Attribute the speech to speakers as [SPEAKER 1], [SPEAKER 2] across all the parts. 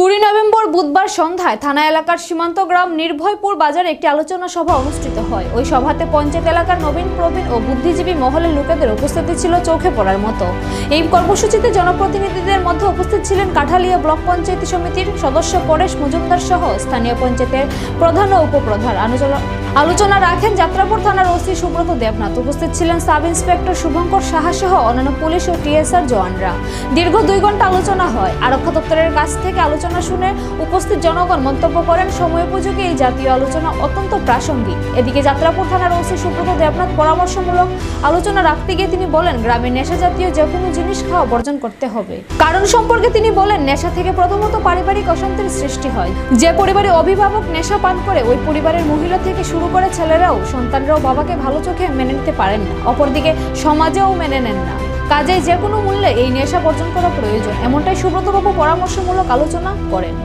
[SPEAKER 1] কুড়ি নভেম্বর বুধবার সন্ধ্যায় থানা এলাকার সীমান্ত গ্রাম নির্ভয়পুর বাজারে একটি আলোচনা সভা অনুষ্ঠিত হয়। ওই সভাতে পঞ্চায়েত এলাকার নবীন প্রবীণ ও বুদ্ধিজীবী মহলের লোকেদের উপস্থিতি ছিল চোখে পড়ার মতো। এই কর্মসূচিতে জনপ্রতিনিধিদের মধ্যে উপস্থিত ছিলেন কাঠালিয়া ব্লক পঞ্চায়েত সমিতির সদস্য পরেশ মজুমদার সহ স্থানীয় পঞ্চায়েতের প্রধান ও উপপ্রধান। আলোচনা- আলোচনা রাখেন যাত্রাপুর থানার ওসি সুব্রত দেবনাথ। উপস্থিত ছিলেন সাব ইন্সপেক্টর শুভঙ্কর সাহা সহ অন্যান্য পুলিশ ও টিএসআর জওয়ানরা। দীর্ঘ দুই ঘণ্টা আলোচনা হয়। আরক্ষা দপ্তরের কাছ থেকে আলোচনা শুনে উপস্থিত জনগণ মন্তব্য করেন, সময় সময়োপযোগী এই জাতীয় আলোচনা অত্যন্ত প্রাসঙ্গিক। এদিকে যাত্রাপুর থানার ওসি সুব্রত দেবনাথ পরামর্শমূলক আলোচনা রাখতে গিয়ে তিনি বলেন গ্রামে নেশা জাতীয় যে কোনো জিনিস খাওয়া বর্জন করতে হবে। কারণ সম্পর্কে তিনি বলেন, নেশা থেকে প্রথমত পারিবারিক অশান্তির সৃষ্টি হয়। যে পরিবারে অভিভাবক নেশা পান করে, ওই পরিবারের মহিলা থেকে শুরু করে ছেলেরাও, সন্তানরাও বাবাকে ভালো চোখে মেনে নিতে পারেন না। অপরদিকে সমাজেও মেনে নেন না। কাজে যে কোনো মূল্যে এই নেশা বর্জন করা প্রয়োজন, এমনটাই সুব্রতবাবু পরামর্শমূলক আলোচনা করেন।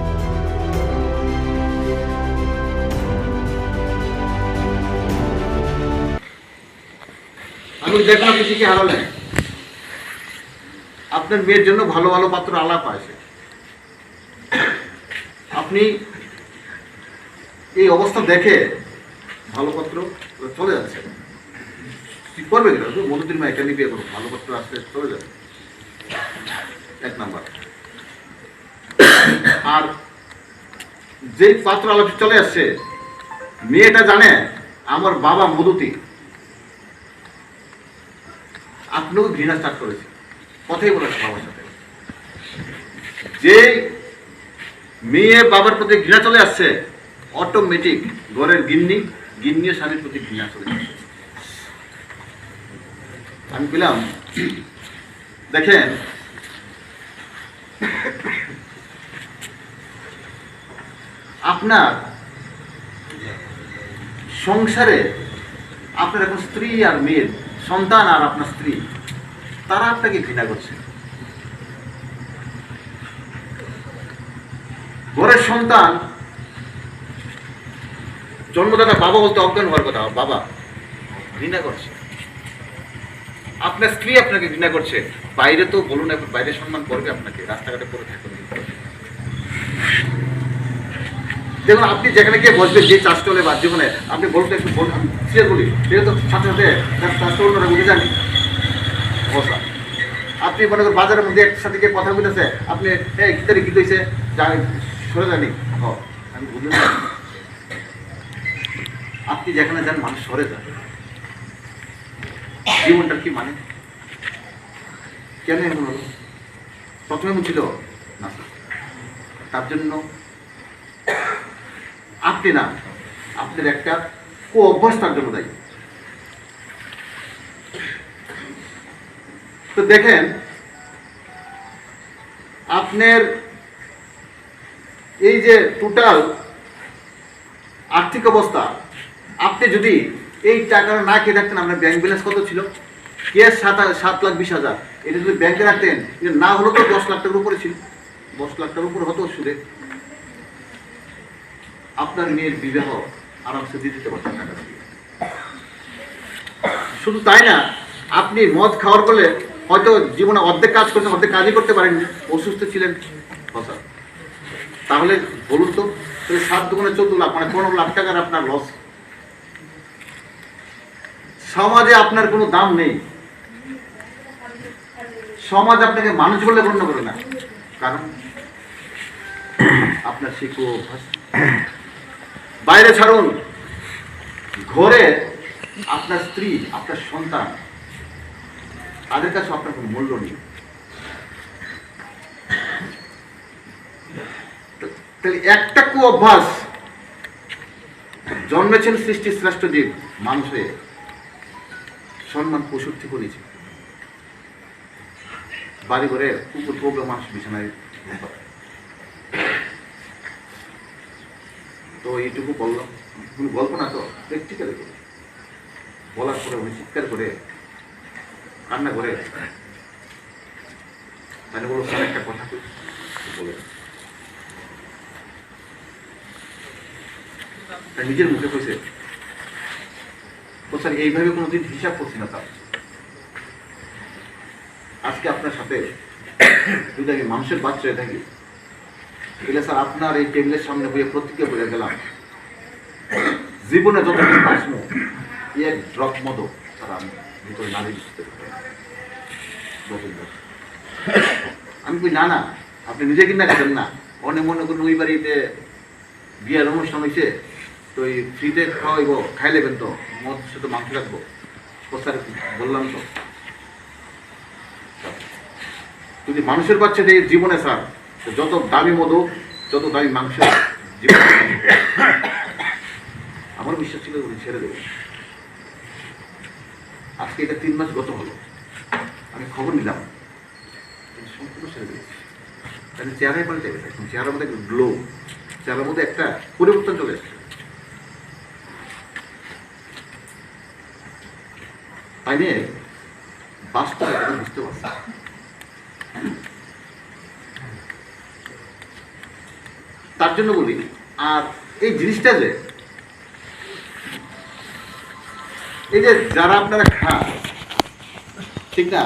[SPEAKER 2] আমি দেখুন আপনি ঠিকই হারালেন আপনার মেয়ের জন্য ভালো ভালো পাত্র আলাপ আছে। আপনি এই অবস্থা দেখে ভালো পাত্র চলে যাচ্ছে। কি করবে কিনা মা এখানে বিয়ে করো ভালো পাত্র আসলে চলে যাবে। এক নাম্বার। আর যে পাত্র আলাপ চলে আসছে, মেয়েটা জানে আমার বাবা মধুতি। আপনিও ঘৃণা স্টার্ট করেছে কথাই বলেছে বাবার সাথে। যে মেয়ে বাবার প্রতি ঘৃণা চলে আসছে অটোমেটিক ঘরের গিন্নি গিন্নি স্বামীর প্রতি ঘৃণা চলে যাচ্ছে আমি পেলাম দেখেন, আপনার সংসারে আপনার এখন স্ত্রী আর মেয়ের সন্তান আর আপনার স্ত্রী, তারা আপনাকে ঘৃণা করছে। ঘরের সন্তান, জন্মদাতা বাবা বলতে অজ্ঞান হওয়ার কথা, বাবা ঘৃণা করছে। আপনার স্ত্রী আপনাকে ঘৃণা করছে, বাইরে তো বলুন এখন বাইরে সম্মান করবে আপনাকে, রাস্তাঘাটে পড়ে থাকুন দেখুন, আপনি যেখানে গিয়ে বসবেন যে চাষ চলে বা জীবনে, আপনি বলতে একটু ক্লিয়ার বলি। সেটা তো সাথে সাথে চাষ চলটা বুঝে যান অবস্থা। আপনি মনে করেন বাজারের মধ্যে একসাথে গিয়ে কথা বলতেছে, আপনি হ্যাঁ গীতারি গীত হয়েছে? জানি সরে জানি আমি বুঝলাম আপনি যেখানে যান, মানুষ সরে যান। জীবনটার কি মানে? কেন এমন হলো? প্রথমে এমন ছিল না তার জন্য আপনি না, আপনার একটা কো অভ্যাস তার জন্য দায়ী। তো দেখেন, আপনার এই যে টোটাল আর্থিক অবস্থা, আপনি যদি এই টাকাটা না খেয়ে রাখতেন আপনার ব্যাংক ব্যালেন্স কত ছিল? কে সাত সাত লাখ বিশ হাজার। এটা যদি ব্যাংকে রাখতেন না হলেও তো দশ লাখ টাকার উপরে ছিল। দশ লাখ টাকার উপরে হতো সুদে। আপনার মেয়ের বিবাহ আরামসে দিয়ে দিতে পারতেন টাকা দিয়ে। শুধু তাই না, আপনি মদ খাওয়ার ফলে হয়তো জীবনে অর্ধেক কাজ করছেন, অর্ধেক কাজই করতে পারেননি। অসুস্থ ছিলেন। কথা তাহলে বলুন তো সাত দোকানে চোদ্দ লাখ মানে পনেরো লাখ টাকার আপনার লস সমাজে আপনার কোনো দাম নেই। সমাজ আপনাকে মানুষ বলে গণ্য করে না। কারণ আপনার শিক্ষক বাইরে ছাড়ুন। ঘরে আপনার স্ত্রী, আপনার সন্তান, তাদের কাছে আপনার কোনো মূল্য নেই। তাহলে একটা কু অভ্যাস, জন্মেছেন সৃষ্টি শ্রেষ্ঠ জীব, মানুষ হয়ে। সম্মান পশুর থেকে নিয়েছে বাড়ি ঘরে কুকুর মানুষ বিছানায় তো এইটুকু বললাম। গল্প না তো? প্র্যাকটিক্যালি বলার পরে উনি চিৎকার করে কান্না করে মানে বলো, স্যার, একটা কথা বলে। নিজের মুখে কইছে, ও স্যার, এইভাবে কোনোদিন হিসাব করছি না, স্যার। আজকে আপনার সাথে যদি আমি মানুষের বাচ্চা হয়ে থাকি। এলে স্যার আপনার এই টেবিলের সামনে বইয়ে প্রতিজ্ঞা বলে গেলাম। জীবনে যত বাঁচবো এক ড্রপ মতো স্যার আমি ভিতরে নারী দিতে আমি কই, না না, আপনি নিজে কিনা খাবেন না। অনেক মনে করুন ওই বাড়িতে বিয়ের অনুষ্ঠান হয়েছে তো এই ফ্রিতে খাওয়াইব, খাই নেবেন তো, মদ সাথে মাংস রাখব। স্যার বললাম তো, যদি মানুষের বাচ্চা যে জীবনে স্যার যত দামি মধু, যত দামি মাংস আমার বিশ্বাস ছিল উনি ছেড়ে দেবেন। আজকে এটা তিন মাস গত হলো। আমি খবর নিলাম। সম্পূর্ণ ছেড়ে দিয়েছি তাহলে চেহারাই পাল্টে গেছে এখন চেহারার মধ্যে গ্লো চেহারার মধ্যে একটা পরিবর্তন চলে এসেছে তাই নিয়ে বাস্তব বুঝতে পারছি। তার জন্য বলি আর এই জিনিসটা যে, এই যে যারা আপনারা খান, ঠিক না?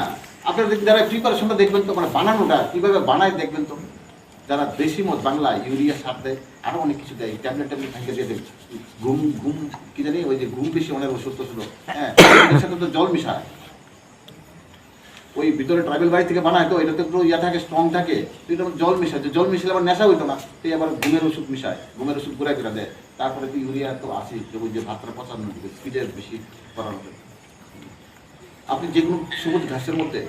[SPEAKER 2] আপনারা যারা প্রিপারেশনটা দেখবেন তো মানে বানানোটা কীভাবে বানায় দেখবেন তো? যারা দেশি মত বাংলা ইউরিয়া সার দেয়, আরও অনেক কিছু দেয়, ট্যাবলেট ট্যাবলেট ভেঙে দিয়ে দেয় ঘুম ঘুম, কি জানি, ওই যে ঘুম বেশি, অনেক ওষুধ টষুধ হ্যাঁ সাথে তো জল মিশায়। ওই ভিতরে ট্রাইবেল বাড়ি থেকে বানায় তো, এটাতে পুরো ইয়া থাকে স্ট্রং থাকে। এটা জল মিশায় জল মিশালে আবার নেশা হইতো না। তুই আবার ঘুমের ওষুধ মিশায়, ঘুমের ওষুধ ঘুরে ঘুরে দেয় তারপরে তুই ইউরিয়া তো আসি যে ভাতটা পচানো দিবে স্পিডের বেশি করানো আপনি যে কোনো সবুজ ঘাসের মধ্যে,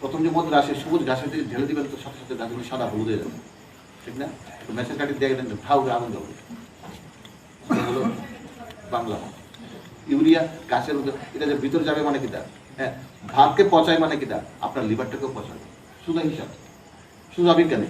[SPEAKER 2] প্রথম যে মধ্যে আসে, সবুজ ঘাসের দিকে ঢেলে দিবেন, তো সাথে সাথে গাছগুলো সাদা হলুদ হয়ে যাবে। ঠিক না? তো মেসের কাঠি দিয়ে দেন ঠাউ আগুন যাবে হলো বাংলা ইউরিয়া গাছের মধ্যে, এটা যে ভিতরে যাবে মানে কিটা হ্যাঁ ভাতকে পচায় মানে কি আপনার লিভারটাকেও পচাবে। সুদা হিসাব। কেন